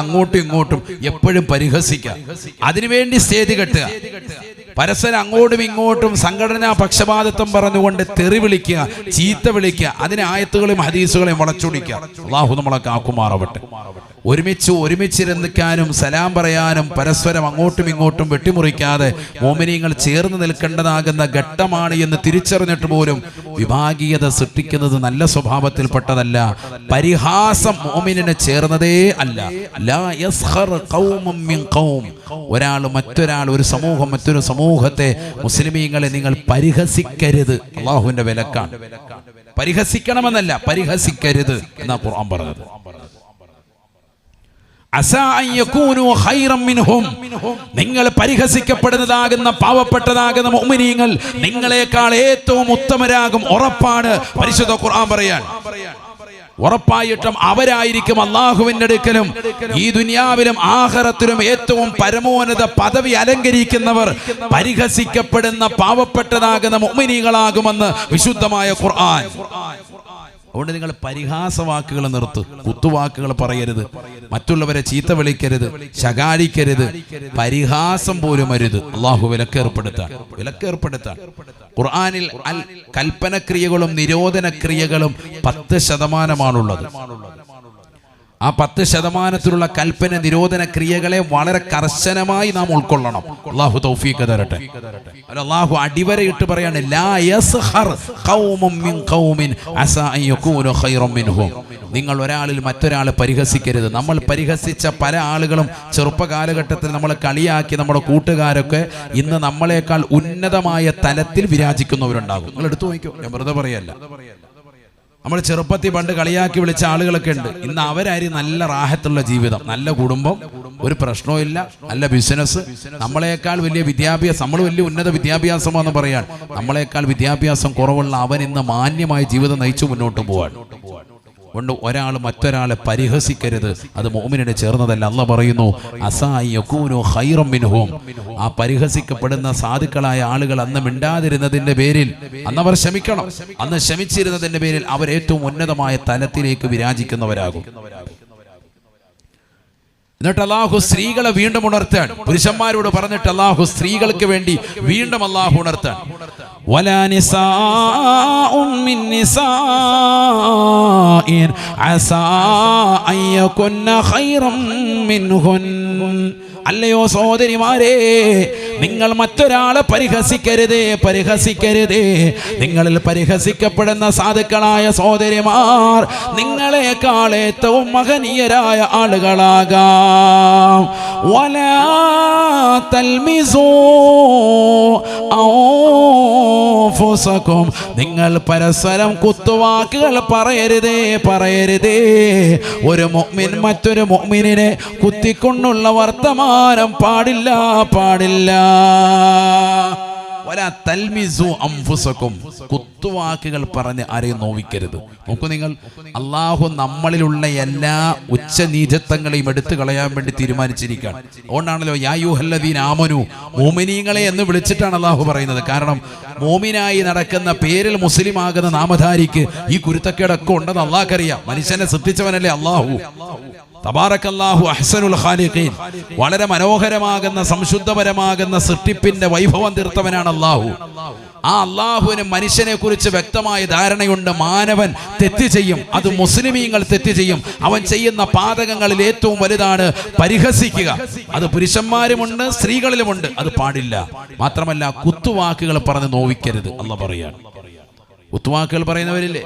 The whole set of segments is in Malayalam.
അങ്ങോട്ടും ഇങ്ങോട്ടും എപ്പോഴും പരിഹസിക്കുക. അതിനുവേണ്ടി സ്റ്റേജ് കെട്ടുക. പരസ്പരം അങ്ങോട്ടും ഇങ്ങോട്ടും സംഘടനാ പക്ഷപാതത്വം പറഞ്ഞുകൊണ്ട് തെറി വിളിക്കുക ചീത്ത വിളിക്കുക അതിന് ആയത്തുകളെയും ഹദീസുകളെയും വളച്ചൊടിക്കുക. അള്ളാഹു നമ്മളെ കാക്കുമാറാവട്ടെ. ഒരുമിച്ച് ഒരുമിച്ചിരുന്നിക്കാനും സലാം പറയാനും പരസ്പരം അങ്ങോട്ടും ഇങ്ങോട്ടും വെട്ടിമുറിക്കാതെ മോമിനിയങ്ങൾ ചേർന്ന് നിൽക്കേണ്ടതാകുന്ന ഘട്ടമാണ് എന്ന് തിരിച്ചറിഞ്ഞിട്ട് പോലും വിഭാഗീയത സൃഷ്ടിക്കുന്നത് നല്ല സ്വഭാവത്തിൽപ്പെട്ടതല്ല. പരിഹാസം മോമിനെ ചേർന്നതേ അല്ല. ഒരാൾ മറ്റൊരാൾ ഒരു സമൂഹം മറ്റൊരു സമൂഹത്തെ മുസ്ലിമീങ്ങളെ നിങ്ങൾ പരിഹസിക്കരുത്. അള്ളാഹുവിന്റെ വിലക്കാണ്. പരിഹസിക്കണമെന്നല്ല പരിഹസിക്കരുത് എന്നാ ഖുർആൻ പറഞ്ഞത്. നിങ്ങൾ പരിഹസിക്കപ്പെടുന്നതാകുന്ന പാവപ്പെട്ടതാകുന്ന മുഅ്മിനീങ്ങൾ നിങ്ങളെക്കാൾ ഏറ്റവും ഉത്തമരാകും ഉറപ്പാണ്. പരിശുദ്ധ ഖുർആൻ പറയാൻ. ഉറപ്പായിട്ടും അവരായിരിക്കും അള്ളാഹുവിന്റെ അടുക്കലും ഈ ദുനിയാവിലും ആഹറത്തിലും ഏറ്റവും പരമോന്നത പദവി അലങ്കരിക്കുന്നവർ പരിഹസിക്കപ്പെടുന്ന പാവപ്പെട്ടതാകുന്ന മുഅ്മിനീകളാകുമെന്ന് വിശുദ്ധമായ ഖുർആൻ. അതുകൊണ്ട് നിങ്ങൾ പരിഹാസവാക്കുകൾ നിർത്തു. കുത്തുവാക്കുകൾ പറയരുത്. മറ്റുള്ളവരെ ചീത്ത വിളിക്കരുത്. ശകാരിക്കരുത്. പരിഹാസം പോലും അരുത്. അള്ളാഹു വിലക്കേർപ്പെടുത്താൻ. വിലക്കേർപ്പെടുത്താൻ. ഖുർആാനിൽ അൽ കൽപ്പനക്രിയകളും നിരോധനക്രിയകളും പത്ത് ശതമാനമാണുള്ളത്. ആ പത്ത് ശതമാനത്തിലുള്ള കൽപ്പന നിരോധന ക്രിയകളെ വളരെ കർശനമായി നാം ഉൾക്കൊള്ളണം. അള്ളാഹു തൗഫീഖ് തരട്ടെ. അള്ളാഹു അടിവരയിട്ട് പറയാണ് നിങ്ങൾ ഒരാളിൽ മറ്റൊരാളെ പരിഹസിക്കരുത്. നമ്മൾ പരിഹസിച്ച പല ആളുകളും ചെറുപ്പ കാലഘട്ടത്തിൽ നമ്മൾ കളിയാക്കി നമ്മുടെ കൂട്ടുകാരൊക്കെ ഇന്ന് നമ്മളെക്കാൾ ഉന്നതമായ തലത്തിൽ വിരാജിക്കുന്നവരുണ്ടാകും. നിങ്ങൾ എടുത്തു നോക്കിയോ ഞാൻ വെറുതെ പറയല്ല. നമ്മൾ ചെറുപ്പത്തിൽ പണ്ട് കളിയാക്കി വിളിച്ച ആളുകളൊക്കെ ഉണ്ട്. ഇന്ന് അവരായിരിക്കും നല്ല റാഹത്തുള്ള ജീവിതം. നല്ല കുടുംബം ഒരു പ്രശ്നവും ഇല്ല നല്ല ബിസിനസ് നമ്മളെക്കാൾ വലിയ വിദ്യാഭ്യാസം നമ്മൾ വലിയ ഉന്നത വിദ്യാഭ്യാസമാണെന്ന് പറയാൻ. നമ്മളെക്കാൾ വിദ്യാഭ്യാസം കുറവുള്ള അവൻ ഇന്ന് മാന്യമായ ജീവിതം നയിച്ചു മുന്നോട്ട് പോവാൻ. കൊണ്ട് ഒരാൾ മറ്റൊരാളെ പരിഹസിക്കരുത്. അത് മോമിനെ ചേർന്നതല്ല. അല്ല പറയുന്നു അസായി ഹൈറം ആ പരിഹസിക്കപ്പെടുന്ന സാധുക്കളായ ആളുകൾ അന്ന് മിണ്ടാതിരുന്നതിന്റെ പേരിൽ അന്ന് അവർ ക്ഷമിക്കണം. അന്ന് ക്ഷമിച്ചിരുന്നതിന്റെ പേരിൽ അവർ ഏറ്റവും ഉന്നതമായ തലത്തിലേക്ക് വിരാജിക്കുന്നവരാകും. എന്നിട്ട് അള്ളാഹു സ്ത്രീകളെ വീണ്ടും ഉണർത്താൻ പുരുഷന്മാരോട് പറഞ്ഞിട്ട് അള്ളാഹു സ്ത്രീകൾക്ക് വേണ്ടി വീണ്ടും അള്ളാഹു ഉണർത്താൻ ولا نساء من نساء عسى أن يكن خيرا منهن അല്ലയോ സഹോദരിമാരെ നിങ്ങൾ മറ്റൊരാളെ പരിഹസിക്കരുതേ പരിഹസിക്കരുതേ. നിങ്ങളിൽ പരിഹസിക്കപ്പെടുന്ന സാധുക്കളായ സഹോദരിമാർ നിങ്ങളെക്കാൾ ഏറ്റവും മഹനീയരായ ആളുകളാകാം. വലാ. നിങ്ങൾ പരസ്പരം കുത്തുവാക്കുകൾ പറയരുതേ പറയരുതേ. ഒരു മുഅ്മിൻ മറ്റൊരു മുഅ്മിനിനെ കുത്തിക്കൊണ്ടുള്ള വർത്തമാനം പാടില്ല പാടില്ല. വലാ തൽമിസു അംഫുസക്കും കുത്തുവാക്കുകൾ പറഞ്ഞ് ആരെയും നോവിക്കരുത്. നോക്കൂ നിങ്ങൾ അള്ളാഹു നമ്മളിലുള്ള എല്ലാ ഉച്ചനീചത്വങ്ങളെയും എടുത്തു കളയാൻ വേണ്ടി തീരുമാനിച്ചിരിക്കുകയാണ്. അതുകൊണ്ടാണല്ലോ യായുഹല്ലദീൻ ആമനു മോമിനീങ്ങളെ എന്ന് വിളിച്ചിട്ടാണ് അള്ളാഹു പറയുന്നത്. കാരണം മോമിനായി നടക്കുന്ന പേരിൽ മുസ്ലിം ആകുന്ന നാമധാരിക്ക് ഈ കുരുത്തക്കേടൊക്കെ ഉണ്ടെന്ന് അള്ളാഹ്ക്കറിയാം. മനുഷ്യനെ സൃഷ്ടിച്ചവനല്ലേ അള്ളാഹു. തബാറക്കല്ലാഹു അഹ്സനുൽ ഖാലിഖീൻ. വളരെ മനോഹരമാകുന്ന സംശുദ്ധപരമാകുന്ന സൃഷ്ടിപ്പിന്റെ വൈഭവം തീർത്തവനാണ് അള്ളാഹു ആ അള്ളാഹുവിന് മനുഷ്യനെ കുറിച്ച് വ്യക്തമായ ധാരണയുണ്ട്. മാനവൻ തെറ്റ് ചെയ്യും. അത് മുസ്ലിമീങ്ങൾ തെറ്റ് ചെയ്യും. അവൻ ചെയ്യുന്ന പാതകങ്ങളിൽ ഏറ്റവും വലുതാണ് പരിഹസിക്കുക. അത് പുരുഷന്മാരുമുണ്ട് സ്ത്രീകളിലുമുണ്ട്. അത് പാടില്ല. മാത്രമല്ല കുത്തുവാക്കുകൾ പറഞ്ഞ് നോവിക്കരുത്. അല്ല പറയാണ്. കുത്തുവാക്കുകൾ പറയുന്നവരില്ലേ?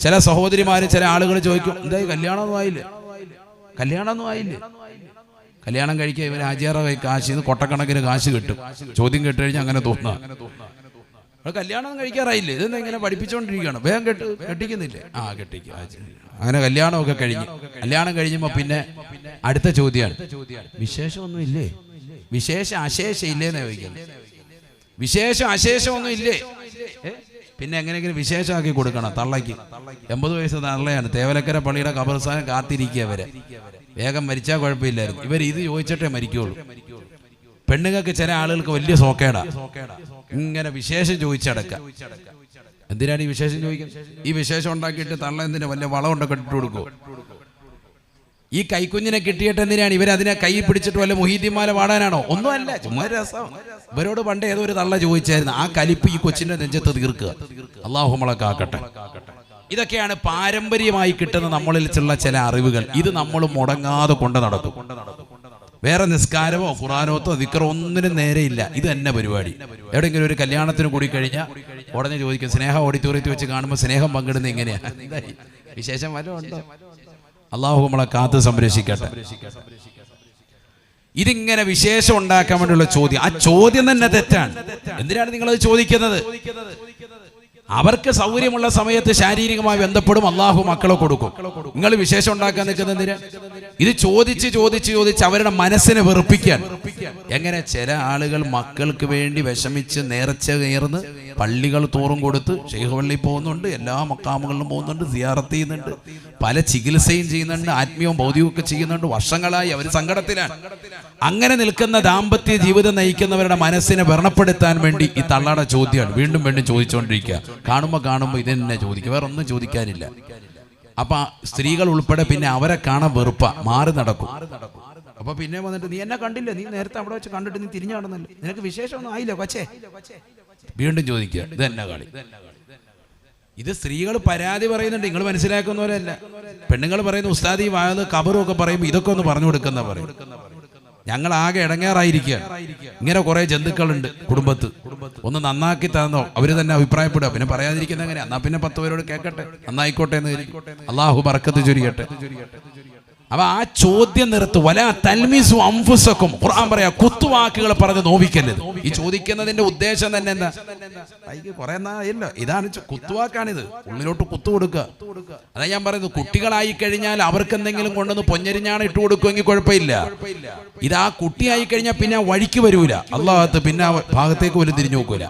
ചില സഹോദരിമാര് ചില ആളുകൾ ചോദിക്കും എന്തായി കല്യാണമൊന്നും ആയില്ലേ? കല്യാണമൊന്നും ആയില്ലേ? കല്യാണം കഴിക്കുക ഇവർ ആചാര കാശിൽ നിന്ന് കൊട്ടക്കണക്കിന് കാശ് കിട്ടും. ചോദ്യം കേട്ട് കഴിഞ്ഞാൽ അങ്ങനെ തോന്നുക അവിടെ കല്യാണം കഴിക്കാറായില്ലേ? ഇതെന്താ ഇങ്ങനെ പഠിപ്പിച്ചുകൊണ്ടിരിക്കുകയാണ് വേഗം കെട്ട് കെട്ടിക്കുന്നില്ലേ? ആ കെട്ടിക്കും. അങ്ങനെ കല്യാണമൊക്കെ കഴിഞ്ഞു. കല്യാണം കഴിഞ്ഞപ്പോ പിന്നെ അടുത്ത ചോദ്യമാണ് വിശേഷമൊന്നും ഇല്ലേ വിശേഷ അശേഷം ഇല്ലേന്ന് ചോദിക്കുന്നത്. വിശേഷം അശേഷമൊന്നും ഇല്ലേ ഏ? പിന്നെ എങ്ങനെയെങ്കിലും വിശേഷമാക്കി കൊടുക്കണം തള്ളയ്ക്ക്. എൺപത് വയസ്സ് തള്ളയാണ്. തേവലക്കര പള്ളിയുടെ കബർസ്ഥാനം കാത്തിരിക്കുക അവരെ വേഗം മരിച്ചാൽ കുഴപ്പമില്ലായിരുന്നു. ഇവർ ഇത് ചോദിച്ചിട്ടേ മരിക്കുള്ളൂ. പെണ്ണുങ്ങൾക്ക് ചില ആളുകൾക്ക് വലിയ സോക്കേടാ. ഇങ്ങനെ വിശേഷം ചോദിച്ചടക്ക. എന്തിനാണ് ഈ വിശേഷം ചോദിക്കുന്നത് ഈ വിശേഷം ഉണ്ടാക്കിയിട്ട് തള്ള എന്തിനാ വല്ല വളം ഉണ്ടൊക്കെ ഇട്ട് കൊടുക്കുമോ ഈ കൈക്കുഞ്ഞിനെ കിട്ടിയിട്ട് എന്തിനാണ് ഇവരതിനെ കൈ പിടിച്ചിട്ട് വല്ല മുഹീദ്യമാല പാടാനാണോ ഒന്നുമല്ല ചുമ്മാ രസം. ഇവരോട് പണ്ട് ഏതോ ഒരു തള്ള ചോദിച്ചായിരുന്നു ആ കലിപ്പ് ഈ കൊച്ചിന്റെ നെഞ്ചത്ത് തീർക്കുക. അള്ളാഹു കാക്കട്ടെ. ഇതൊക്കെയാണ് പാരമ്പര്യമായി കിട്ടുന്ന നമ്മളിൽ ചുള്ള ചില അറിവുകൾ. ഇത് നമ്മൾ മുടങ്ങാതെ കൊണ്ട് നടക്കും. വേറെ നിസ്കാരമോ ഖുറാനോത്തോ ദിക്കറോ ഒന്നിനും നേരെയില്ല. ഇത് തന്നെ പരിപാടി. എവിടെയെങ്കിലും ഒരു കല്യാണത്തിന് കൂടി കഴിഞ്ഞാൽ ഉടനെ ചോദിക്കും സ്നേഹ ഓഡിറ്റോറിയത്തിൽ വെച്ച് കാണുമ്പോൾ സ്നേഹം പങ്കിടുന്നത് എങ്ങനെയാണ് വിശേഷം വല്ലതും ഉണ്ടോ? അള്ളാഹു നമ്മളെ കാത്ത് സംരക്ഷിക്കട്ടെ. ഇതിങ്ങനെ വിശേഷം ഉണ്ടാക്കാൻ വേണ്ടിയുള്ള ചോദ്യം. ആ ചോദ്യം തന്നെ തെറ്റാണ്. എന്തിനാണ് നിങ്ങൾ അത് ചോദിക്കുന്നത്? അവർക്ക് സൗകര്യമുള്ള സമയത്ത് ശാരീരികമായി ബന്ധപ്പെടും അള്ളാഹു മക്കളെ കൊടുക്കും. നിങ്ങൾ വിശേഷം ഉണ്ടാക്കാൻ നിൽക്കുന്ന നിൽക്കുന്നതിന് ഇത് ചോദിച്ച് ചോദിച്ച് ചോദിച്ച് അവരുടെ മനസ്സിനെ വെറുപ്പിക്കാൻ. എങ്ങനെ? ചില ആളുകൾ മക്കൾക്ക് വേണ്ടി വിഷമിച്ച് നേർച്ച നേർന്ന് പള്ളികൾ തോറും കൊടുത്ത് ഷെയ്ഖ് പള്ളി പോകുന്നുണ്ട് എല്ലാ മക്കാമുകളിലും പോകുന്നുണ്ട് സിയാറത്ത് ചെയ്യുന്നുണ്ട് പല ചികിത്സയും ചെയ്യുന്നുണ്ട് ആത്മീയവും ഭൗതികവും ഒക്കെ ചെയ്യുന്നുണ്ട് വർഷങ്ങളായി അവർ സങ്കടത്തിലാണ്. അങ്ങനെ നിൽക്കുന്ന ദാമ്പത്യ ജീവിതം നയിക്കുന്നവരുടെ മനസ്സിനെ വ്രണപ്പെടുത്താൻ വേണ്ടി ഈ തള്ളാടെ ചോദ്യമാണ്. വീണ്ടും വീണ്ടും ചോദിച്ചുകൊണ്ടിരിക്കുക. കാണുമ്പോൾ കാണുമ്പോൾ ഇത് തന്നെ ചോദിക്കുക. വേറെ ഒന്നും ചോദിക്കാനില്ല. അപ്പൊ സ്ത്രീകൾ ഉൾപ്പെടെ പിന്നെ അവരെ കാണാൻ വെറുപ്പ. മാറി നടക്കും. അപ്പൊ പിന്നെ വന്നിട്ട് നീ എന്നെ കണ്ടില്ല? നീ നേരത്തെ അവിടെ വെച്ച് കണ്ടിട്ട് നീ തിരിഞ്ഞു കാണുന്നല്ലോ? നിനക്ക് വിശേഷമൊന്നും ആയില്ല കൊച്ചേ? വീണ്ടും ചോദിക്കുക ഇത് തന്നെ കളി? ഇത് സ്ത്രീകൾ പരാതി പറയുന്നുണ്ട് നിങ്ങൾ മനസ്സിലാക്കുന്നവരല്ല. പെണ്ണുങ്ങൾ പറയുന്ന ഉസ്താദി വായത് കബറും ഒക്കെ പറയുമ്പോൾ ഇതൊക്കെ ഒന്ന് പറഞ്ഞു കൊടുക്കുന്ന പറയും. ഞങ്ങൾ ആകെ ഇടങ്ങേറായിരിക്കുക ഇങ്ങനെ കുറെ ജന്തുക്കളുണ്ട് കുടുംബത്ത്. ഒന്ന് നന്നാക്കി തന്നോ അവർ തന്നെ അഭിപ്രായപ്പെടുക. പിന്നെ പറയാതിരിക്കുന്ന എങ്ങനെയാ? എന്നാ പിന്നെ പത്ത് പേരോട് കേൾക്കട്ടെ നന്നായിക്കോട്ടെ എന്ന്. അള്ളാഹു ബർക്കത്ത് ചൊരിയട്ടെ. അപ്പൊ ആ ചോദ്യം നിർത്തു. വല തൽമിസു അംഫുസക്കും. ഖുർആൻ പറയാ കുത്തുവാക്കുകൾ പറഞ്ഞ് നോവിക്കരുത് ഈ ചോദിക്കുന്നതിന്റെ ഉദ്ദേശം തന്നെ എന്താ? കുറെ ഇല്ല. ഇതാണ് കുത്തുവാക്കാണിത്. ഉള്ളിലോട്ട് കുത്തു കൊടുക്കുക. അതാ ഞാൻ പറയുന്നത്. കുട്ടികളായി കഴിഞ്ഞാൽ അവർക്ക് എന്തെങ്കിലും കൊണ്ടുവന്ന് പൊഞ്ഞരിഞ്ഞാണ് ഇട്ട് കൊടുക്കുമെങ്കിൽ കുഴപ്പമില്ല. ഇത് ആ കുട്ടിയായി കഴിഞ്ഞാൽ പിന്നെ വഴിക്ക് വരൂല. അള്ളാഹത്ത് പിന്നെ ഭാഗത്തേക്ക് പോലും തിരിഞ്ഞു നോക്കൂല.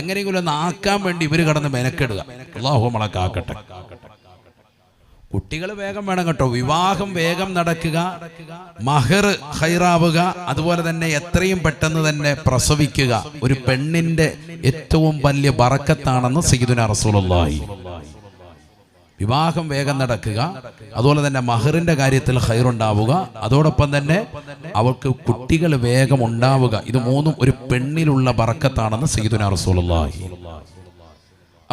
എങ്ങനെയെങ്കിലും ഒന്ന് ആക്കാൻ വേണ്ടി ഇവർ കടന്ന് മെനക്കെടുക. അള്ളാഹു നമ്മളെ കാക്കട്ടെ. കുട്ടികൾ വേഗം വേണം കേട്ടോ. വിവാഹം വേഗം നടക്കുക. മഹർ ഹൈറാവുക അതുപോലെ തന്നെ എത്രയും പെട്ടെന്ന് തന്നെ പ്രസവിക്കുക. ഒരു പെണ്ണിന്റെ ഏറ്റവും വലിയ ബറക്കത്താണെന്ന് സീദുന റസൂലുള്ളാഹി. വിവാഹം വേഗം നടക്കുക. അതുപോലെ തന്നെ മഹറിന്റെ കാര്യത്തിൽ ഹൈറുണ്ടാവുക അതോടൊപ്പം തന്നെ അവൾക്ക് കുട്ടികൾ വേഗം ഉണ്ടാവുക. ഇത് മൂന്നും ഒരു പെണ്ണിലുള്ള ബറക്കത്താണെന്ന് സീദുന റസൂലുള്ളാഹി.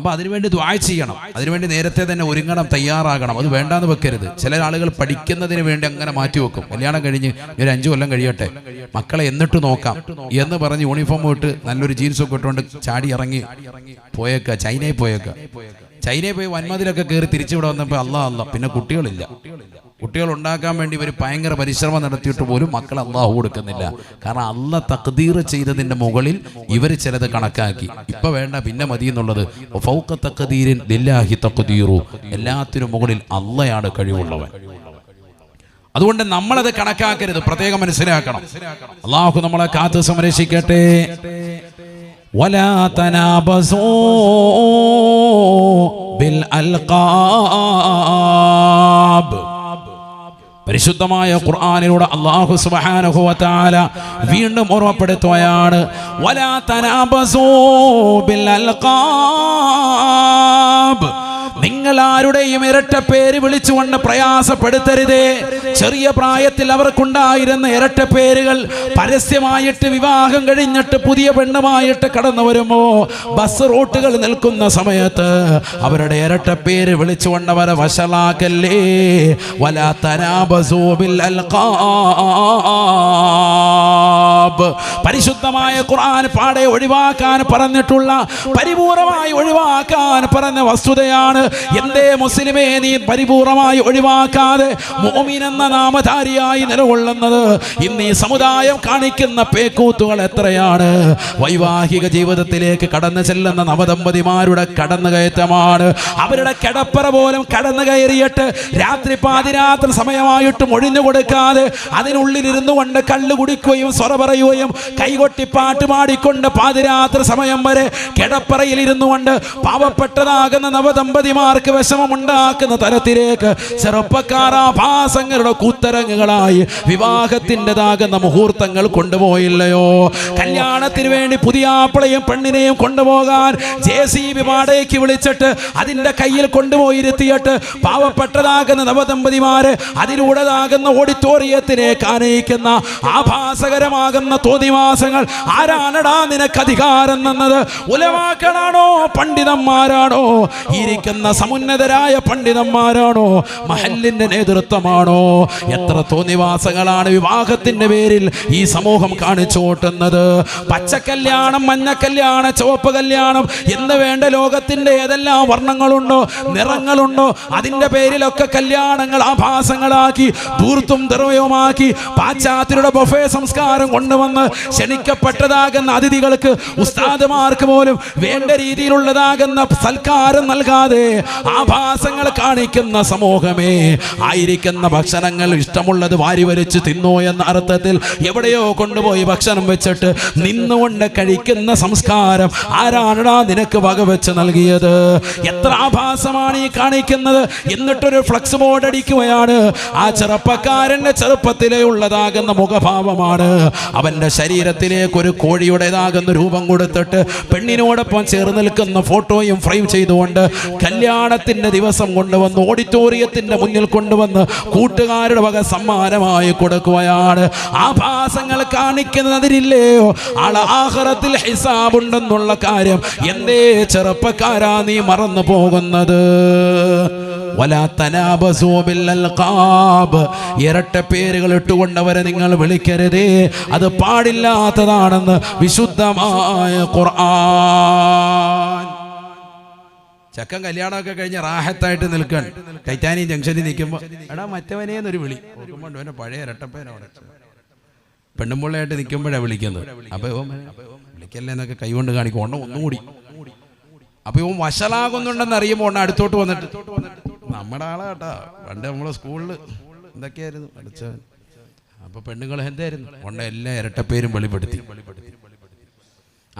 അപ്പൊ അതിനുവേണ്ടി ദ്വായ ചെയ്യണം. അതിനുവേണ്ടി നേരത്തെ തന്നെ ഒരുങ്ങണം തയ്യാറാകണം. അത് വേണ്ടാന്ന് വെക്കരുത്. ചില ആളുകൾ പഠിക്കുന്നതിന് വേണ്ടി അങ്ങനെ മാറ്റിവെക്കും കല്യാണം കഴിഞ്ഞ് ഒരു അഞ്ചു കൊല്ലം കഴിയട്ടെ. മക്കളെ എന്നിട്ട് നോക്കാം. എന്ന് പറഞ്ഞ് യൂണിഫോം ഇട്ട് നല്ലൊരു ജീൻസ് ഒക്കെ ഇട്ടുകൊണ്ട് ചാടി ഇറങ്ങി പോയേക്ക. ചൈനയിൽ പോയേക്ക. ചൈനയിൽ പോയി വന്മതിലൊക്കെ കയറി തിരിച്ചിവിടെ വന്നപ്പോൾ അല്ലാ അല്ല പിന്നെ കുട്ടികളില്ല. കുട്ടികൾ ഉണ്ടാക്കാൻ വേണ്ടി ഇവർ ഭയങ്കര പരിശ്രമം നടത്തിയിട്ട് പോലും മക്കൾ അള്ളാഹു കൊടുക്കുന്നില്ല. കാരണം അല്ല തക്തീർ ചെയ്തതിന്റെ മുകളിൽ ഇവർ ചിലത് കണക്കാക്കി. ഇപ്പൊ വേണ്ട പിന്നെ മതി എന്നുള്ളത്. ഫൗക്ക ലില്ലാഹി തക്കുതീറു എല്ലാത്തിനും മുകളിൽ അള്ളയാണ് കഴിവുള്ളവൻ. അതുകൊണ്ട് നമ്മളത് കണക്കാക്കരുത്. പ്രത്യേകം മനസ്സിലാക്കണം. അള്ളാഹു നമ്മളെ കാത്ത് സംരക്ഷിക്കട്ടെ. ولا تنابزوا بالألقاب പരിശുദ്ധമായ ഖുർആനിലൂടെ അള്ളാഹു സുബ്ഹാനഹു വ തആല വീണ്ടും ഓർമ്മപ്പെടുത്തുകയാണ് വലാ തനാബസൂ ബിൽ അൽഖാബ് നിങ്ങൾ ആരുടെയും ഇരട്ട പേര് വിളിച്ചുകൊണ്ട് പ്രയാസപ്പെടുത്തരുതേ. ചെറിയ പ്രായത്തിൽ അവർക്കുണ്ടായിരുന്ന ഇരട്ട പേരുകൾ പരസ്യമായിട്ട് വിവാഹം കഴിഞ്ഞിട്ട് പുതിയ പെണ്ണുമായിട്ട് കടന്നു വരുമ്പോ ബസ് റൂട്ടുകൾ നിൽക്കുന്ന സമയത്ത് അവരുടെ ഇരട്ട പേര് വിളിച്ചുകൊണ്ട് അവരെ വഷളാക്കല്ലേ വലാ പരിശുദ്ധമായ ഖുർആൻ പാടെ ഒഴിവാക്കാൻ പറഞ്ഞിട്ടുള്ള പരിപൂർണമായി ഒഴിവാക്കാൻ പറഞ്ഞ വസ്തുതയാണ് എന്തേ മുസ്ലിമേ നീ പരിപൂർണമായി ഒഴിവാക്കാതെ മോമിൻ എന്ന നാമധാരിയായി നിലകൊള്ളുന്നത് ഇന്ന് ഈ സമുദായം കാണിക്കുന്ന പേക്കൂത്തുകൾ എത്രയാണ്? വൈവാഹിക ജീവിതത്തിലേക്ക് കടന്നു ചെല്ലുന്ന നവദമ്പതിമാരുടെ കടന്നുകയറ്റമാണ്. അവരുടെ കിടപ്പറ പോലും കടന്നു കയറിയിട്ട് രാത്രി പാതിരാത്രി സമയമായിട്ടും ഒഴിഞ്ഞു കൊടുക്കാതെ അതിനുള്ളിൽ ഇരുന്നു കൊണ്ട് കള്ളു കുടിക്കുകയും സ്വറ പറയുകയും കൈകൊട്ടി പാട്ട് പാടിക്കൊണ്ട് പാതിരാത്രി സമയം വരെ കിടപ്പറയിൽ ഇരുന്നു കൊണ്ട് പാവപ്പെട്ടതാകുന്ന നവദമ്പതിമാർക്ക് വിഷമമുണ്ടാക്കുന്ന തരത്തിലേക്ക് ചെറുപ്പക്കാർ ആഭാസങ്ങളുടെ കൂത്തരങ്ങുകളായി വിവാഹത്തിന്റെതാകുന്ന മുഹൂർത്തങ്ങൾ കൊണ്ടുപോയില്ലയോ? കല്യാണത്തിന് വേണ്ടി പുതിയ ആപ്പിളയും പെണ്ണിനെയും കൊണ്ടുപോകാൻ ജെ സി ബി വാടകയ്ക്ക് വിളിച്ചിട്ട് അതിന്റെ കയ്യിൽ കൊണ്ടുപോയിരുത്തിയിട്ട് പാവപ്പെട്ടതാകുന്ന നവദമ്പതിമാര് അതിലൂടെതാകുന്ന ഓഡിറ്റോറിയത്തിലേക്ക് ആനയിക്കുന്ന ആഭാസകരമാകുന്ന തോതിവാസങ്ങൾ ആരാണടാ നിനക്ക് അധികാരം എന്നത് ഉലവാക്കളാണോ പണ്ഡിതന്മാരാണോ? ഇരിക്കുന്ന സമുന്നതരായ പണ്ഡിതന്മാരാണോ? മഹല്ലിന്റെ നേതൃത്വമാണോ? എത്ര തോന്നിവാസങ്ങളാണ് വിവാഹത്തിന്റെ പേരിൽ ഈ സമൂഹം കാണിച്ചോട്ടുന്നത് പച്ചക്കല്യാണം മഞ്ഞക്കല്യാണം ചുവപ്പ് കല്യാണം എന്ന് വേണ്ട ലോകത്തിന്റെ ഏതെല്ലാം വർണങ്ങളുണ്ടോ നിറങ്ങളുണ്ടോ അതിന്റെ പേരിലൊക്കെ കല്യാണങ്ങൾ ആഭാസങ്ങളാക്കി തൂർത്തും ദുർവയവുമാക്കി പാശ്ചാത്യരുടെ ബൊഫേ സംസ്കാരം കൊണ്ടുവന്ന് ക്ഷണിക്കപ്പെട്ടതാകുന്ന അതിഥികൾക്ക് ഉസ്താദുമാർക്ക് പോലും വേണ്ട രീതിയിലുള്ളതാകുന്ന സൽക്കാരം നൽകാതെ ആഭാസങ്ങൾ കാണിക്കുന്ന സമൂഹമേ. ആയിരിക്കുന്ന ഭക്ഷണങ്ങൾ ഇഷ്ടമുള്ളത് വാരി വലിച്ച് തിന്നോ എന്ന അർത്ഥത്തിൽ എവിടെയോ കൊണ്ടുപോയി ഭക്ഷണം വെച്ചിട്ട് നിന്നുകൊണ്ട് കഴിക്കുന്ന സംസ്കാരം ആരാണടാ നിനക്ക് വകവെച്ച് നൽകിയത്? എത്ര ആഭാസമാണ് ഈ കാണിക്കുന്നത്? എന്നിട്ടൊരു ഫ്ലക്സ് ബോർഡ് അടിക്കുകയാണ്. ആ ചെറുപ്പക്കാരന്റെ ചെറുപ്പത്തിലെ ഉള്ളതാകുന്ന മുഖഭാവമാണ്. അവന്റെ ശരീരത്തിലേക്ക് ഒരു കോഴിയുടേതാകുന്ന രൂപം കൊടുത്തിട്ട് പെണ്ണിനോടൊപ്പം ചേർന്ന് നിൽക്കുന്ന ഫോട്ടോയും ഫ്രെയിം ചെയ്തുകൊണ്ട് കല്യാണത്തിന്റെ ദിവസം കൊണ്ടുവന്ന് ഓഡിറ്റോറിയത്തിന്റെ മുന്നിൽ കൊണ്ടുവന്ന് കൂട്ടുകാരുടെ വക സമ്മാനമായി കൊടുക്കുകയാണ്. ആഭാസങ്ങൾ കാണിക്കുന്നതിനില്ലയോ ആഹ്റത്തിൽ ഹിസാബുണ്ടെന്നുള്ള കാര്യം എന്തേ ചെറുപ്പക്കാരാ നീ മറന്നു പോകുന്നത്. ഇരട്ട പേരുകൾ ഇട്ടുകൊണ്ടവരെ നിങ്ങൾ വിളിക്കരുതേ. അത് പാടില്ലാത്തതാണെന്ന് വിശുദ്ധമായ ഖുർആൻ. ചക്കൻ കല്യാണമൊക്കെ കഴിഞ്ഞ് റാഹത്തായിട്ട് നിൽക്കാൻ ടൈറ്റാനിയം ജംഗ്ഷനിൽ നിൽക്കുമ്പോൾ എടാ മറ്റവനേന്നൊരു വിളി. നോക്കുമ്പോൾ പഴയ ഇരട്ടപ്പേന അവിടെ. പെണ്ണുമ്പിള്ളയായിട്ട് നിൽക്കുമ്പോഴാണ് വിളിക്കുന്നത്. അപ്പൊ ഇവൻ വിളിക്കല്ലേ എന്നൊക്കെ കൈകൊണ്ട് കാണിക്കും. ഒന്നും ഒന്നുകൂടി അപ്പൊ ഇവൻ വഷളാകുന്നുണ്ടെന്ന് അറിയുമ്പോൾ ഒണ്ണം അടുത്തോട്ട് വന്നിട്ട് നമ്മുടെ ആളാ കേട്ടാ. പണ്ട് നമ്മളെ സ്കൂളിൽ എന്തൊക്കെയായിരുന്നു അടിച്ചവൻ അപ്പൊ പെണ്ണുങ്ങൾ എന്തായിരുന്നു ഒണ്ണ എല്ലാ ഇരട്ടപ്പേരും വെളിപ്പെടുത്തി വെളിപ്പെടുത്തി.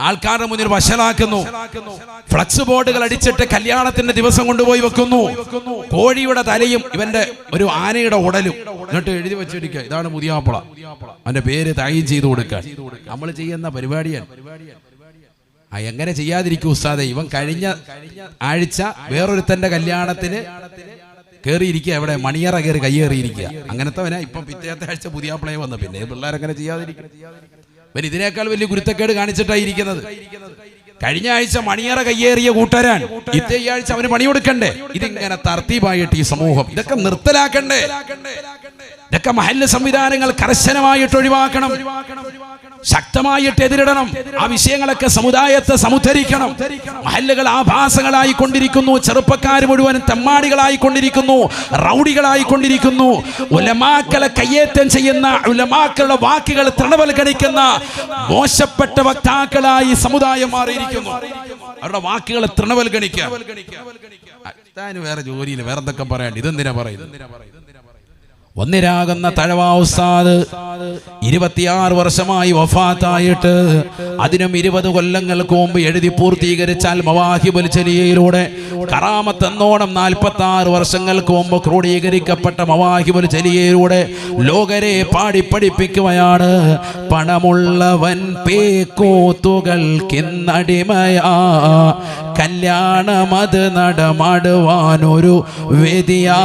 ആൾക്കാരുടെ മുന്നിൽ വഷളാക്കുന്നു. ഫ്ലക്സ് ബോർഡുകൾ അടിച്ചിട്ട് കല്യാണത്തിന്റെ ദിവസം കൊണ്ടുപോയി വെക്കുന്നു. കോഴിയുടെ തലയും ഇവന്റെ ഒരു ആനയുടെ ഉടലും. എന്നിട്ട് എഴുതി വെച്ചിരിക്കുക ഇതാണ് പുതിയാപ്പള അവന്റെ പേര് തയ്യം ചെയ്തു കൊടുക്കാൻ. നമ്മൾ ചെയ്യുന്ന പരിപാടിയാണ്. ആ എങ്ങനെ ചെയ്യാതിരിക്കും ഉസ്താദെ? ഇവൻ കഴിഞ്ഞ ആഴ്ച വേറൊരുത്തന്റെ കല്യാണത്തിന് കയറിയിരിക്കുക എവിടെ? മണിയറ കയറി കയ്യേറിയിരിക്കുക. അങ്ങനത്തെ ഇപ്പം പിറ്റേത്തെ ആഴ്ച പുതിയ പ്ലേ വന്നു. പിന്നെ പിള്ളേരെങ്ങനെ ചെയ്യാതിരിക്കും? ഇവൻ ഇതിനേക്കാൾ വലിയ ഗുരുത്തക്കേട് കാണിച്ചിട്ടാണ് ഇരിക്കുന്നത് കഴിഞ്ഞ ആഴ്ച മണിയറ കയ്യേറിയ കൂട്ടരാൻ ഇത്തേ ഈ ആഴ്ച അവന് പണിയെടുക്കണ്ടേ ഇതിങ്ങനെ തർത്തീപായിട്ട് ഈ സമൂഹം ഇതൊക്കെ നിർത്തലാക്കണ്ടേ? ഇതൊക്കെ മഹല്യ സംവിധാനങ്ങൾ കർശനമായിട്ട് ഒഴിവാക്കണം. ശക്തമായിട്ട് എതിരിടണം. ആ വിഷയങ്ങളൊക്കെ സമുദായത്തെ സമുദ്ധരിക്കണം. മഹല്ലുകൾ ആഭാസങ്ങളായി കൊണ്ടിരിക്കുന്നു. ചെറുപ്പക്കാർ മുഴുവൻ തെമ്മാടികളായി കൊണ്ടിരിക്കുന്നു. റൗഡികളായി കൊണ്ടിരിക്കുന്നു. ഉലമാക്കളെ കയ്യേറ്റം ചെയ്യുന്ന ഉലമാക്കളുടെ വാക്കുകൾ തൃണവൽക്കരിക്കുന്ന മോശപ്പെട്ട വക്താക്കളായി സമുദായം മാറിയിരിക്കുന്നു. അവരുടെ വാക്കുകളെ തൃണവൽഗണിക്കുക വേറെ ജോലിയിൽ വേറെന്തൊക്കെ പറയാണ്ട് ഇതെന്തിനാ പറയുന്നത്? ഒന്നിരാകുന്ന തഴവാ ഉസ്താദ് ഇരുപത്തിയാറ് വർഷമായി വഫാത്തായിട്ട്. അതിനും ഇരുപത് കൊല്ലങ്ങൾക്ക് മുമ്പ് എഴുതി പൂർത്തീകരിച്ചാൽ മവാഹിബുൽ ചലിയയിലൂടെ കറാമത്ത് എന്നോണം നാൽപ്പത്തി ആറ് വർഷങ്ങൾക്ക് മുമ്പ് ക്രോഡീകരിക്കപ്പെട്ട മവാഹിബുൽ ചലിയയിലൂടെ ലോകരെ പാടി പഠിപ്പിക്കുകയാണ് പണമുള്ളവൻ പേക്കോത്തുകൾക്കിന്നടിമയാ കല്യാണമത് നടമാടുവാനൊരു വേദിയാ.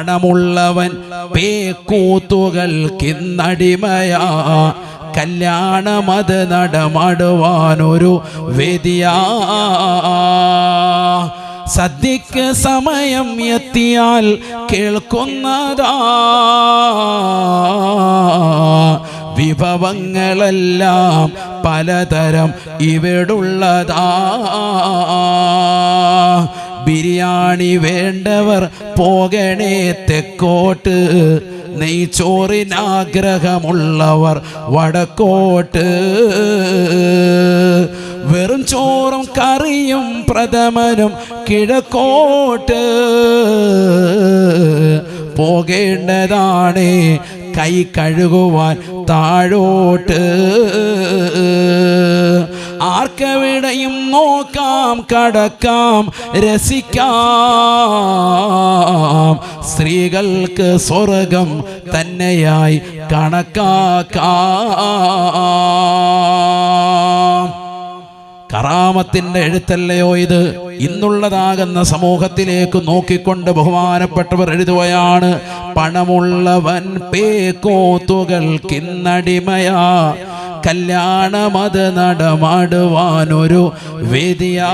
പണമുള്ളവൻ പേക്കൂത്തുകൾക്കിന്നടിമയാ കല്യാണമത് നടമാടുവാനൊരു വേദിയാ. സദ്യക്ക് സമയം എത്തിയാൽ കേൾക്കുന്നതാ. വിഭവങ്ങളെല്ലാം പലതരം ഇവിടുള്ളതാ. ബിരിയാണി വേണ്ടവർ പോകണേ തെക്കോട്ട്. നെയ്ച്ചോറിനാഗ്രഹമുള്ളവർ വടക്കോട്ട്. വെറും ചോറും കറിയും പ്രഥമനും കിഴക്കോട്ട്. പോകേണ്ടതാണ് കൈ കഴുകുവാൻ താഴോട്ട്. ആർക്കെവിടെയും നോക്കാം കടക്കാം രസിക്കാം. സ്ത്രീകൾക്ക് സ്വർഗം തന്നെയായി കണക്കാക്കാം. കറാമത്തിന്റെ എഴുത്തല്ലയോ ഇത്? ഇന്നുള്ളതാകുന്ന സമൂഹത്തിലേക്ക് നോക്കിക്കൊണ്ട് ബഹുമാനപ്പെട്ടവർ എഴുതുകയാണ് പണമുള്ളവൻ പേക്കോത്തുകൾക്കിന്നടിമയാ കല്യാണമത് നടമാടുവാനൊരു വേദിയാ.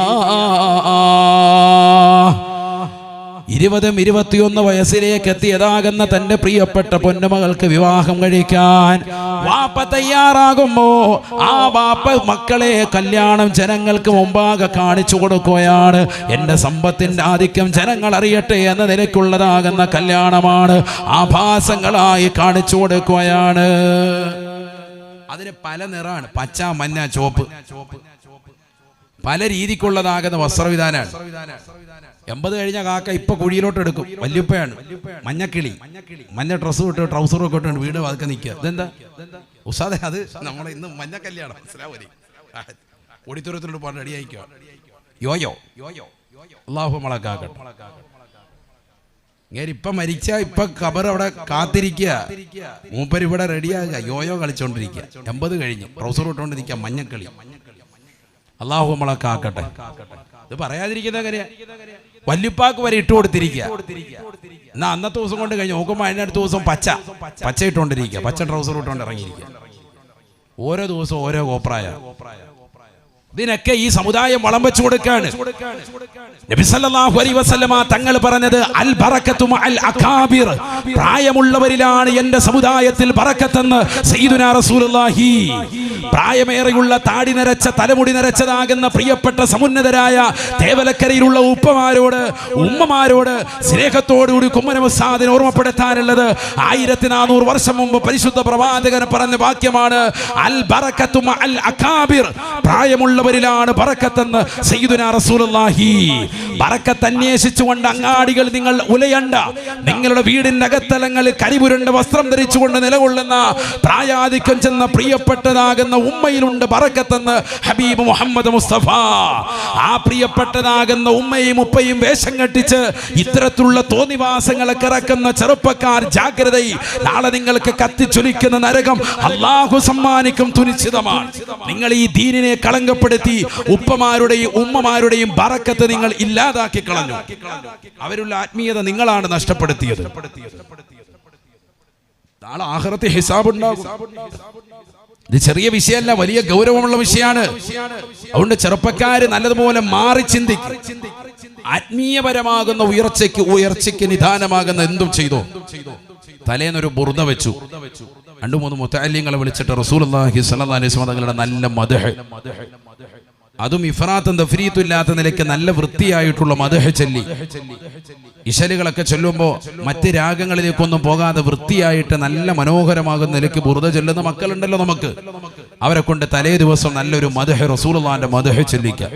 ഇരുപതും ഇരുപത്തിയൊന്ന് വയസ്സിലേക്ക് എത്തിയതാകുന്ന തന്റെ പ്രിയപ്പെട്ട പൊന്നുമകൾക്ക് വിവാഹം കഴിക്കാൻ വാപ്പ തയ്യാറാകുമ്പോ ആ വാപ്പ മക്കളെ കല്യാണം ജനങ്ങൾക്ക് മുമ്പാകെ കാണിച്ചു കൊടുക്കുകയാണ്. എന്റെ സമ്പത്തിന്റെ ആധിക്യം ജനങ്ങൾ അറിയട്ടെ എന്ന നിലയ്ക്കുള്ളതാകുന്ന കല്യാണമാണ് ആഭാസങ്ങളായി കാണിച്ചു കൊടുക്കുകയാണ്. അതിന് പല നിറമാണ് പച്ച മഞ്ഞ ചോപ്പ് പല രീതിക്കുള്ളതാകുന്ന വസ്ത്രവിധാനാണ്. എൺപത് കഴിഞ്ഞ കാക്ക ഇപ്പൊ കുഴിയിലോട്ട് എടുക്കും. വല്യപ്പയാണ്. മഞ്ഞക്കിളി. മഞ്ഞ ഡ്രസ്സ് ഇട്ട് ട്രൗസറും ഒക്കെ ഇട്ടുണ്ട് വീട് അതൊക്കെ നിൽക്കുക. ഇതെന്താ? ഉസാദെ അത് നമ്മളെ ഇന്ന് മഞ്ഞ കല്യാണം. മനസ്സിലാവരി ഓഡിറ്റോറിയത്തിലോട്ട് പോകാൻ റെഡി ആയിക്കോ? യോയോ? യോയോ? അള്ളാഹു മുളക്കാക്കട്ടെ ഇങ്ങനെ ഇപ്പൊ മരിച്ച ഇപ്പൊ ഖബർ അവിടെ കാത്തിരിക്കുക മൂപ്പര് ഇവിടെ റെഡിയാകുക യോയോ കളിച്ചോണ്ടിരിക്കുക എൺപത് കഴിഞ്ഞു. ട്രൗസർ ഇട്ടോണ്ടിരിക്കുക മഞ്ഞക്കളി. അള്ളാഹു നമ്മളെ കാക്കട്ടെ. ഇത് പറയാതിരിക്കുന്ന കാര്യം. വല്യുപ്പാക്ക് വരെ ഇട്ട് കൊടുത്തിരിക്കുക എന്നാ അന്നത്തെ ദിവസം കൊണ്ട് കഴിഞ്ഞു. നോക്കുമ്പോൾ അതിനടുത്ത ദിവസം പച്ച. പച്ച ഇട്ടോണ്ടിരിക്കുക പച്ച ട്രൗസർ ഇട്ടോണ്ട് ഇറങ്ങിയിരിക്കുക ഓരോ ദിവസവും ഓരോ കോപ്രായ. ഇതിനൊക്കെ ഈ സമുദായം വളം വെച്ചു കൊടുക്കാണ്. തങ്ങൾ പറഞ്ഞത് അൽ ബറക്കത്തും അൽ അകാബിർ പ്രായമുള്ളവരിലാണ് എന്റെ സമുദായത്തിൽ ബറക്കത്തെന്ന് സയ്യിദുനാ റസൂലുള്ളാഹി. പ്രായമേറെയുള്ള താടി നരച്ച തലമുടി നരച്ചതാകുന്ന പ്രിയപ്പെട്ട സമുന്നതരായ തേവലക്കരയിലുള്ള ഉപ്പമാരോട് ഉമ്മമാരോട് സ്നേഹത്തോടുകൂടി കുമ്മനമുസാദിനെ ഓർമ്മപ്പെടുത്താനുള്ളത് ആയിരത്തി നാനൂറ് വർഷം മുമ്പ് പരിശുദ്ധ പ്രവാചകൻ പറഞ്ഞ വാക്യമാണ് അൽ ബറക്കത്തും അൽ അഖാബിർ. അകാബിർ പ്രായമുള്ളവരിലാണ് പറക്കത്തെന്ന് സയ്യിദുനാ റസൂലുള്ളാഹി. ബറക്കത്ത് അന്വേഷിച്ചുകൊണ്ട് അങ്ങാടികൾ നിങ്ങൾ ഉലയണ്ട. നിങ്ങളുടെ വീടിന്റെ അകത്തലങ്ങളിൽ കരിപുരണ്ട വസ്ത്രം ധരിച്ചുകൊണ്ട് നിലകൊള്ളുന്ന പ്രായാധിക്യം ചെന്ന പ്രിയപ്പെട്ടതാകുന്ന ഉമ്മയിലുണ്ട് പറക്കത്തെന്ന് ഹബീബ് മുഹമ്മദ് മുസ്തഫ. ആ പ്രിയപ്പെട്ടതാകുന്ന ഉമ്മയും ഉപ്പയും വേഷം കെട്ടിച്ച് ഇത്തരത്തിലുള്ള തോന്നിവാസങ്ങളെ കിറക്കുന്ന ചെറുപ്പക്കാർ ജാഗ്രത നാളെ നിങ്ങൾക്ക് കത്തിച്ചൊലിക്കുന്ന നരകം അള്ളാഹു സമ്മാനിക്കും തുനിശ്ചിതമാണ്. നിങ്ങൾ ഈ ദീനിനെ കളങ്കപ്പെടുത്തി ഉപ്പമാരുടെയും ഉമ്മമാരുടെയും ബറക്കത്ത് നിങ്ങൾ ഇല്ലാതാക്കി കളഞ്ഞു. അവരുള്ള ആത്മീയത നിങ്ങളാണ് നഷ്ടപ്പെടുത്തിയത്. നാളെ ആഹ്റത്തെ ഹിസാബ് ഉണ്ടാകും ഇത് ചെറിയ വിഷയമല്ല വലിയ ഗൗരവമുള്ള വിഷയമാണ്. അതുകൊണ്ട് ചെറുപ്പക്കാര് നല്ലതുപോലെ മാറി ചിന്തിക്കും. ആത്മീയപരമാകുന്ന ഉയർച്ചയ്ക്ക് ഉയർച്ചയ്ക്ക് നിധാനമാകുന്ന എന്തും ചെയ്തോ? തലേന്നൊരു ബുർദ വെച്ചു. രണ്ടു മൂന്ന് മുത്താലിങ്ങളെ വിളിച്ചിട്ട് സ്വല്ലല്ലാഹി അലൈഹി വസല്ലം തങ്ങളുടെ നല്ല മദഹ്. അതും ഇഫ്രാത്തും തഫ്രീത്തും ഇല്ലാത്ത നിലയ്ക്ക് നല്ല വൃത്തിയായിട്ടുള്ള മദഹ് ചൊല്ലി. ഇശലുകളൊക്കെ ചൊല്ലുമ്പോൾ മറ്റ് രാഗങ്ങളിലേക്കൊന്നും പോകാതെ വൃത്തിയായിട്ട് നല്ല മനോഹരമാകുന്ന നിലയ്ക്ക് ബുറുത ചൊല്ലുന്ന മക്കളുണ്ടല്ലോ നമുക്ക്. അവരെ കൊണ്ട് തലേ ദിവസം നല്ലൊരു മദഹ് റസൂലുള്ളാന്റെ മദഹ് ചൊല്ലിക്കുക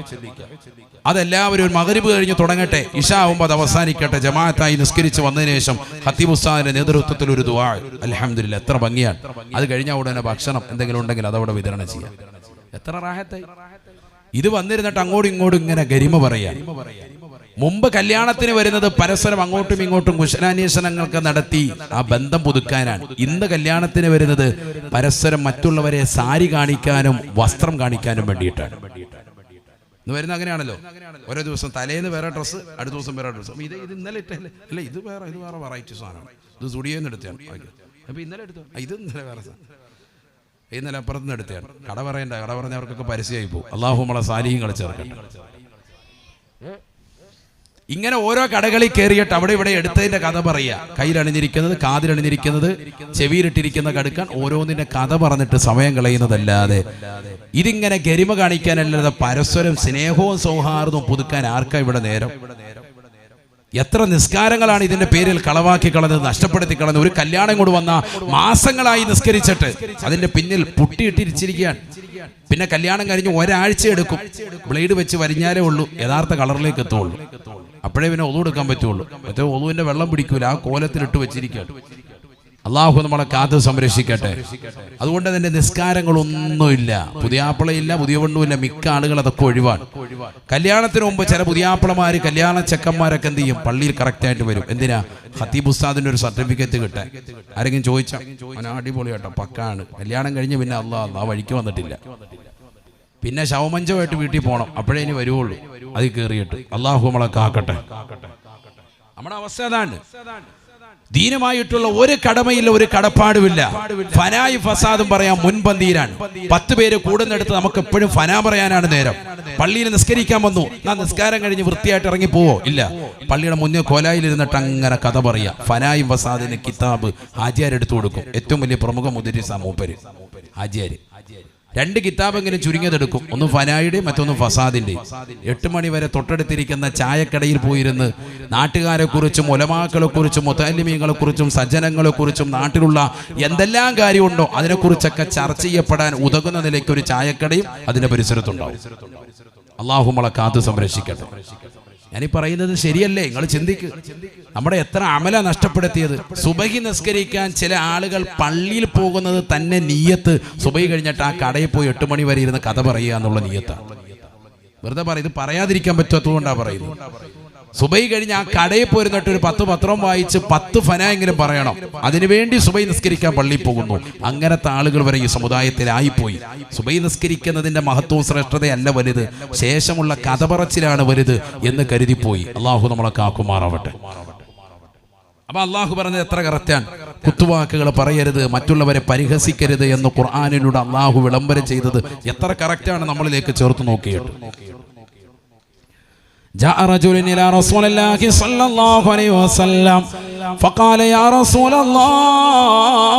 അതെല്ലാവരും ഒരു മകരിബ് കഴിഞ്ഞ് തുടങ്ങട്ടെ. ഇഷ ആവുമ്പോൾ അത് അവസാനിക്കട്ടെ. ജമാഅത്തായി നിസ്കരിച്ച് വന്നതിന് ശേഷം ഹത്തീബ് ഉസ്താദിന്റെ നേതൃത്വത്തിൽ ഒരു ദുആ. അലഹമില്ല എത്ര ഭംഗിയാണ്. അത് കഴിഞ്ഞ ഉടനെ ഭക്ഷണം എന്തെങ്കിലും ഉണ്ടെങ്കിൽ അതവിടെ വിതരണം ചെയ്യാം. എത്ര റാഹത്തായി. ഇത് വന്നിരുന്നിട്ട് അങ്ങോട്ടും ഇങ്ങോട്ടും ഇങ്ങനെ ഗരിമ പറയാം. മുമ്പ് കല്യാണത്തിന് വരുന്നത് പരസ്പരം അങ്ങോട്ടും ഇങ്ങോട്ടും കുശലാന്വേഷണങ്ങൾക്ക് നടത്തി ആ ബന്ധം പുതുക്കാനാണ്. ഇന്ന് കല്യാണത്തിന് വരുന്നത് പരസ്പരം മറ്റുള്ളവരെ സാരി കാണിക്കാനും വസ്ത്രം കാണിക്കാനും വേണ്ടിയിട്ടാണ്. ഇന്ന് വരുന്ന അങ്ങനെയാണല്ലോ. ഓരോ ദിവസം തലേന്ന് വേറെ ഡ്രസ്സ് അടുത്ത ദിവസം വേറെ ഡ്രസ്സ്. ഇത് ഇത് ഇന്നലെ ഇട്ടല്ലേ അല്ല ഇത് വേറെ ഇത് വേറെ വെറൈറ്റി സാധനമാണ് ഇത് സ്റ്റുഡിയോന്ന് എടുത്തതാണ്. അപ്പൊ ഇന്നലെ എടുത്തു? ഇത് ഇന്നലെ വേറെ സാധനം. ഇന്നലെ അപ്പുറത്ത് നിന്ന് എടുത്തതാണ്. കട പറയണ്ട കട പറഞ്ഞവർക്കൊക്കെ പരസ്യമായി പോകും. അള്ളാഹു നമ്മളെ സാലിയും കളിച്ചേർക്കട്ടെ ഇങ്ങനെ ഓരോ കടകളിൽ കയറിയിട്ട് അവിടെ ഇവിടെ എടുത്തതിന്റെ കഥ പറയുക. കയ്യിലണിഞ്ഞിരിക്കുന്നത് കാതിലണിഞ്ഞിരിക്കുന്നത് ചെവിയിലിട്ടിരിക്കുന്ന കടുക്കാൻ ഓരോന്നിന്റെ കഥ പറഞ്ഞിട്ട് സമയം കളയുന്നതല്ലാതെ. ഇതിങ്ങനെ ഗരിമ കാണിക്കാനല്ലാതെ പരസ്പരം സ്നേഹവും സൗഹാർദ്ദവും പുതുക്കാൻ ആർക്കാ ഇവിടെ നേരം? എത്ര നിസ്കാരങ്ങളാണ് ഇതിന്റെ പേരിൽ കളവാക്കി കളഞ്ഞത് നഷ്ടപ്പെടുത്തി കളഞ്ഞത്? ഒരു കല്യാണം കൊണ്ട് വന്ന മാസങ്ങളായി നിസ്കരിച്ചിട്ട് അതിന്റെ പിന്നിൽ പുട്ടിയിട്ടിരിച്ചിരിക്കുകയാണ്. പിന്നെ കല്യാണം കഴിഞ്ഞ് ഒരാഴ്ച എടുക്കും. ബ്ലേഡ് വെച്ച് വരിഞ്ഞാലേ ഉള്ളൂ യഥാർത്ഥ കളറിലേക്ക് എത്തുള്ളൂ. അപ്പോഴേ പിന്നെ ഒതു എടുക്കാൻ പറ്റുള്ളൂ. മറ്റേ ഒതുവിന്റെ വെള്ളം പിടിക്കൂല ആ കോലത്തിൽ ഇട്ട് വെച്ചിരിക്കുകയാണ്. അള്ളാഹു നമ്മളെ കാത്ത് സംരക്ഷിക്കട്ടെ. അതുകൊണ്ട് അതിന്റെ നിസ്കാരങ്ങളൊന്നുമില്ല. പുതിയാപ്പിളയില്ല പുതിയ പെണ്ണുമില്ല. മിക്ക ആളുകൾ അതൊക്കെ ഒഴിവാണ്. കല്യാണത്തിന് മുമ്പ് ചില പുതിയാപ്പിളമാര് കല്യാണ ചെക്കന്മാരൊക്കെ എന്ത് ചെയ്യും? പള്ളിയിൽ കറക്റ്റ് ആയിട്ട് വരും. എന്തിനാ? ഹത്തീബ് ഉസ്താദിന്റെ ഒരു സർട്ടിഫിക്കറ്റ് കിട്ടാൻ. ആരെങ്കിലും ചോദിച്ചാൽ അടിപൊളി കേട്ടോ പക്കാണ്. കല്യാണം കഴിഞ്ഞ് പിന്നെ അള്ളാഹ് അള്ളാഹ് വഴിക്ക് വന്നിട്ടില്ല. പിന്നെ ശവമഞ്ചമായിട്ട് വീട്ടിൽ പോകണം അപ്പോഴേ ഇനി വരുവുള്ളൂ. അതിൽ കയറിയിട്ട് അള്ളാഹു നമ്മളെ കാക്കട്ടെ. നമ്മുടെ അവസ്ഥ അതാണ്. ദീനമായിട്ടുള്ള ഒരു കടമയില്ല ഒരു കടപ്പാടുമില്ല. ഫനായി ഫസാദും പറയാൻ മുൻപന്തിയിലാണ്. പത്ത് പേര് കൂടുന്നിടത്ത് നമുക്ക് എപ്പോഴും ഫന പറയാനാണ് നേരം. പള്ളിയിൽ നിസ്കരിക്കാൻ വന്നു. നാ നിസ്കാരം കഴിഞ്ഞ് വൃത്തിയായിട്ട് ഇറങ്ങി പോവോ? ഇല്ല. പള്ളിയുടെ മുന്നേ കോലായിലിരുന്നിട്ട് അങ്ങനെ കഥ പറയാ. ഫനായി ഫസാദിന് കിതാബ് ഹാജിയാരെടുത്തു കൊടുക്കും. ഏറ്റവും വലിയ പ്രമുഖ മുതിരി സമൂപ്പര് ഹാജിയാര്. രണ്ട് കിതാബ് എങ്ങനെ ചുരുങ്ങിയതെടുക്കും. ഒന്ന് ഫനായുടെയും മറ്റൊന്ന് ഫസാദിന്റെയും. എട്ട് മണി വരെ തൊട്ടടുത്തിരിക്കുന്ന ചായക്കടയിൽ പോയിരുന്ന് നാട്ടുകാരെ കുറിച്ചും ഒലമാക്കളെ കുറിച്ചും മുത്താലിമീങ്ങളെ കുറിച്ചും സജ്ജനങ്ങളെ കുറിച്ചും നാട്ടിലുള്ള എന്തെല്ലാം കാര്യമുണ്ടോ അതിനെക്കുറിച്ചൊക്കെ ചർച്ച ചെയ്യപ്പെടാൻ ഉതകുന്ന നിലയ്ക്ക് ഒരു ചായക്കടയും അതിന്റെ പരിസരത്തുണ്ടാവും. അള്ളാഹുമളെ കാത്തു സംരക്ഷിക്കട്ടെ. ഞാനീ പറയുന്നത് ശരിയല്ലേ? നിങ്ങൾ ചിന്തിക്ക്. നമ്മുടെ എത്ര അമല നഷ്ടപ്പെടുത്തിയത്. സുബഹി നിസ്കരിക്കാൻ ചില ആളുകൾ പള്ളിയിൽ പോകുന്നത് തന്നെ നീയത്ത്. സുബഹി കഴിഞ്ഞിട്ട് ആ കടയിൽ പോയി എട്ട് മണി വരെ ഇരുന്ന് കഥ പറയുക എന്നുള്ള നീയത്താണ്. വെറുതെ പറയും ഇത് പറയാതിരിക്കാൻ പറ്റാത്തതുകൊണ്ടാണ് പറയുന്നത്. സുബൈ കഴിഞ്ഞ് ആ കടയിൽ പോയിരുന്നിട്ട് ഒരു പത്ത് പത്രം വായിച്ച് പത്ത് ഫന എങ്കിലും പറയണം. അതിനുവേണ്ടി സുബൈ നിസ്കരിക്കാൻ പള്ളിയിൽ പോകുന്നു. അങ്ങനത്തെ ആളുകൾ വരെ ഈ സമുദായത്തിലായിപ്പോയി. സുബൈ നിസ്കരിക്കുന്നതിന്റെ മഹത്വവും ശ്രേഷ്ഠതയല്ല വലുത്. ശേഷമുള്ള കഥ പറച്ചിലാണ് വലുത് എന്ന് കരുതിപ്പോയി. അള്ളാഹു നമ്മളെ കാക്കുമാറാവട്ടെ. അപ്പൊ അള്ളാഹു പറഞ്ഞത് എത്ര കറക്റ്റാണ്? കുത്തുവാക്കുകൾ പറയരുത് മറ്റുള്ളവരെ പരിഹസിക്കരുത് എന്ന് ഖുർആാനിലൂടെ അള്ളാഹു വിളംബരം ചെയ്തത് എത്ര കറക്റ്റാണ് നമ്മളിലേക്ക് ചേർത്ത് നോക്കിയിട്ട്? جاء رجل إلى رسول الله صلى الله عليه وسلم فقال يا رسول الله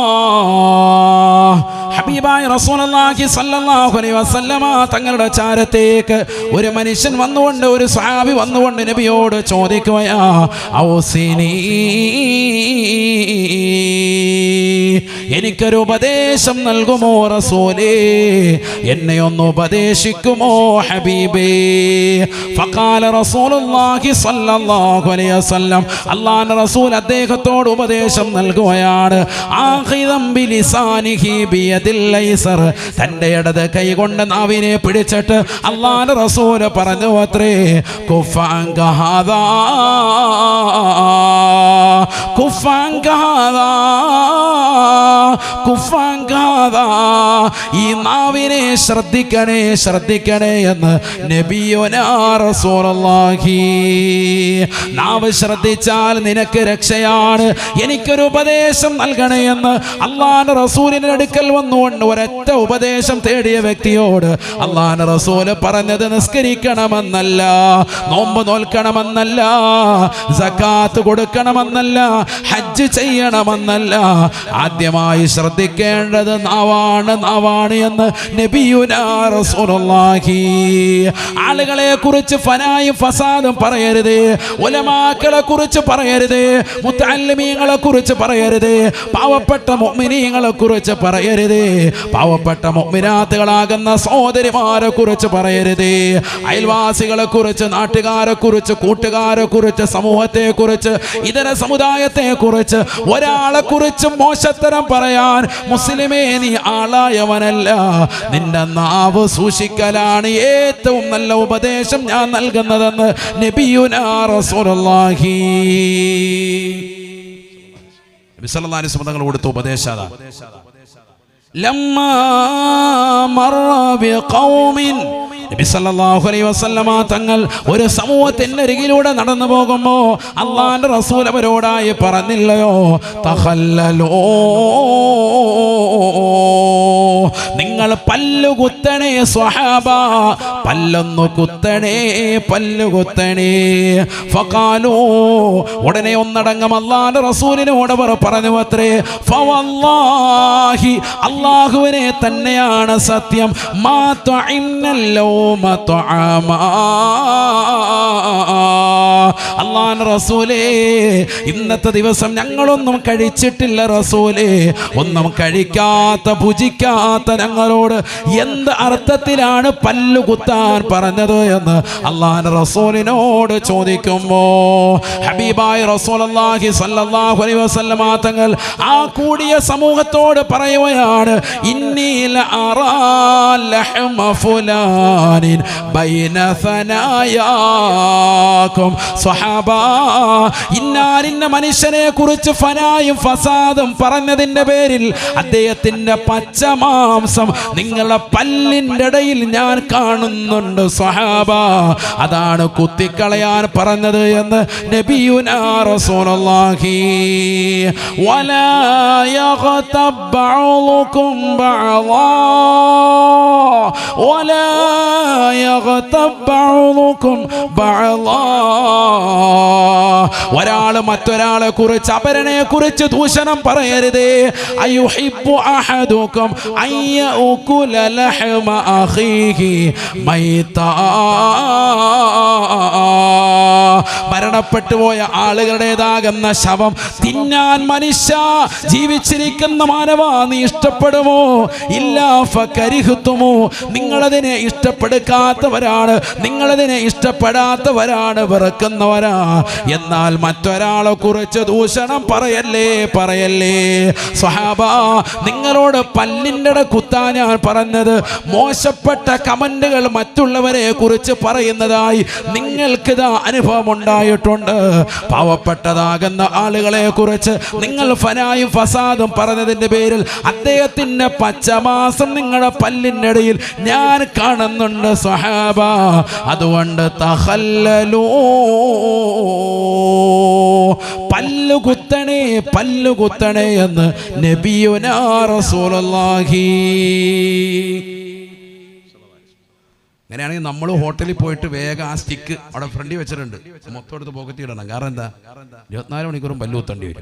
വസല്ലമ തങ്ങളുടെ ചാരത്തേക്ക് ഒരു മനുഷ്യൻ വന്നുകൊണ്ട് ഒരു സ്വാമി വന്നുകൊണ്ട് നബിയോട് ചോദിക്കുകയാ എനിക്കൊരു ഉപദേശം നൽകുമോ റസൂലേ? എന്നെ ഒന്ന് ഉപദേശിക്കുമോ ഹബീബേ? റസൂൽ അദ്ദേഹത്തോട് ഉപദേശം നൽകുകയാണ്. ലൈസർ തന്റെ ഇടത് കൈകൊണ്ട് നാവിനെ പിടിച്ചിട്ട് അല്ലാഹുവിന്റെ റസൂൽ പറഞ്ഞു അത്രേ കുഫാങ്കഹാദാ കുഫാങ്കഹാദാ കുഫാങ്ക ഹാദാ. കുഫാങ്കാതാ ഈ നാവിനെ ശ്രദ്ധിക്കണേ ശ്രദ്ധിക്കണേ എന്ന് നബിയോനാ റസൂലുള്ളാഹി. നാവ് ശ്രദ്ധിച്ചാൽ നിനക്ക് രക്ഷയാണ്. എനിക്കൊരു ഉപദേശം നൽകണേ എന്ന് അള്ളാന്റെ റസൂലിന്റെ അടുക്കൽ വന്നുകൊണ്ട് ഒരൊറ്റ ഉപദേശം തേടിയ വ്യക്തിയോട് അള്ളാന്റെ റസൂൽ പറഞ്ഞത് നിസ്കരിക്കണമെന്നല്ല നോമ്പ് നോൽക്കണമെന്നല്ല സക്കാത്ത് കൊടുക്കണമെന്നല്ല ഹജ്ജ് ചെയ്യണമെന്നല്ല. ആദ്യമായി ശ്രദ്ധിക്കേണ്ടത് നാവാണ് നാവാണ് എന്ന് നബിയുനാ റസൂലുള്ളാഹി. ആളുകളെ കുറിച്ച് ഫനായും ഫസാദും പറയരുത് ഉലമാക്കളെ കുറിച്ച് പറയരുത് മുത്തല്ലിമീങ്ങളെ കുറിച്ച് പറയരുത് പാവപ്പെട്ട മൊമിനീങ്ങളെ കുറിച്ച് പറയരുത് പാവപ്പെട്ട മൊമിനാത്തുകളാകുന്ന സഹോദരിമാരെ കുറിച്ച് പറയരുത് അയൽവാസികളെ കുറിച്ച് നാട്ടുകാരെ കുറിച്ച് കൂട്ടുകാരെ കുറിച്ച് സമൂഹത്തെ കുറിച്ച് ഇതര സമുദായത്തെ കുറിച്ച് ഒരാളെ കുറിച്ച് മോശത്തരം പറയാൻ മുസ്ലിമേ നീ ആളായവനല്ല. നിന്റെ നാവ് സൂക്ഷിക്കലാണ് ഏറ്റവും നല്ല ഉപദേശം ഞാൻ നൽകുന്നതെന്ന് നബിയുനാ റസൂലുള്ളാഹി. നബി സല്ലല്ലാഹു അലൈഹി വസല്ലം തങ്ങൾ കൊടുത്ത ഉപദേശം ലമ്മ ലമ്മാ മറ ബിഖൗമിൻ നബി സല്ലല്ലാഹു അലൈഹി വസല്ലമ തങ്ങൾ ഒരു സമൂഹത്തിനരികിലൂടെ നടന്നു പോകുമ്പോ അള്ളാന്റെ റസൂൽ അവരോടായി പറഞ്ഞില്ലയോ? തഹല്ലലോ. നിങ്ങൾ പല്ലു കുത്തണേ സ്വഹാബ പല്ലൊന്നു കുത്തണേ പല്ലു കുത്തണേ. ഫകാലോ ഉടനെ ഒന്നടങ്ങം അള്ളാന്റെ റസൂലിനോട് പറഞ്ഞു അത്രേ. ഫവല്ലാഹി അള്ളാഹുവിനെ തന്നെയാണ് സത്യം. മാ തൊഴിന്നല്ലോ അള്ളാൻ റസൂലേ ഇന്നത്തെ ദിവസം ഞങ്ങളൊന്നും കഴിച്ചിട്ടില്ല റസൂലേ. ഒന്നും കഴിക്കാത്ത ഭുജിക്കാത്ത ഞങ്ങളോട് എന്ത് അർത്ഥത്തിലാണ് പല്ലുകുത്താൻ പറഞ്ഞത് എന്ന് അള്ളാൻ റസൂലിനോട് ചോദിക്കുമ്പോ ഹബീബായ റസൂലുള്ളാഹി സല്ലല്ലാഹു അലൈഹി വസല്ലമ തങ്ങൾ ആ കൂടിയ സമൂഹത്തോട് പറയുകയാണ് ഇന്നീല അറാലഹ്മ ഖുർആനിൻ ബൈന ഫനായാക്കും സ്വഹാബ ഇന്നാലിന്ന മനുഷ്യനെ കുറിച്ച് ഫനായും ഫസാദും പറഞ്ഞതിന്റെ പേരിൽ അദ്ദേഹത്തിന്റെ പച്ചമാംസം നിങ്ങളുടെ പല്ലിന്റെ ഇടയിൽ ഞാൻ കാണുന്നുണ്ട്. സ്വഹാബ അതാണ് കുത്തിക്കളയാൻ പറഞ്ഞത് എന്ന് നബിയുനാ റസൂലുള്ളാഹി. വലാ യഗ്തബ് ബഅളുകും ബഅളാ വലാ ولا يغتب بعضكم بعضا ഒരാൾ മറ്റൊരാളെ കുറിച്ച് അപരനെ കുറിച്ച് ദൂഷണം പറയരുതേ അയുഹിബ്ബു അഹദുക്കും അയ്യഉകുല ലഹ്മ അഖീഹി മൈതാ മരണപ്പെട്ടു പോയ ആളുകളുടേതാകുന്ന ശവം തിന്നാൻ മനുഷ്യ ജീവിച്ചിരിക്കുന്ന മാനവ നീ ഇഷ്ടപ്പെടുമോ ഇല്ല ഫകരിഹുത്തുമോ നിങ്ങളതിനെ ഇഷ്ടപ്പെടുക്കാത്തവരാണ്. നിങ്ങളതിനെ ഇഷ്ടപ്പെടാത്തവരാണ്. വെറുക്കുന്നവരാ. എന്നാൽ മറ്റൊരാളെ കുറിച്ച് ദൂഷണം പറയല്ലേ? പറയല്ലേ. സഹാബ നിങ്ങളോട് പല്ലിന്റെ കുത്താൻ ഞാൻ പറഞ്ഞത് മോശപ്പെട്ട കമന്റുകൾ മറ്റുള്ളവരെ കുറിച്ച് പറയുന്നതായി നിങ്ങൾക്കിതാ അനുഭവം ഉണ്ടായിട്ടുണ്ട് പാവപ്പെട്ടതാകുന്ന ആളുകളെ കുറിച്ച് നിങ്ങൾ ഫനായും ഫസാദും പറഞ്ഞതിന്റെ പേരിൽ അദ്ദേഹത്തിന്റെ പച്ചമാസം നിങ്ങളുടെ പല്ലിന്റെ ഇടയിൽ ഞാൻ കാണുന്നുണ്ട്. അതുകൊണ്ട് തഹല്ലലൂ. പല്ലു കുത്തണേ പല്ലു കുത്തണേ എന്ന് നബിയുനാ റസൂലുള്ളാഹി. അങ്ങനെയാണെങ്കിൽ നമ്മൾ ഹോട്ടലിൽ പോയിട്ട് വേഗം ആ സ്റ്റിക്ക് അവിടെ ഫ്രണ്ടിൽ വെച്ചിട്ടുണ്ട്. മൊത്തം എടുത്ത് പോക്കറ്റ് ഇടണം. കാരണം എന്താ? ഇരുപത്തിനാല് മണിക്കൂറും പല്ലു കുത്തേണ്ടി വരും.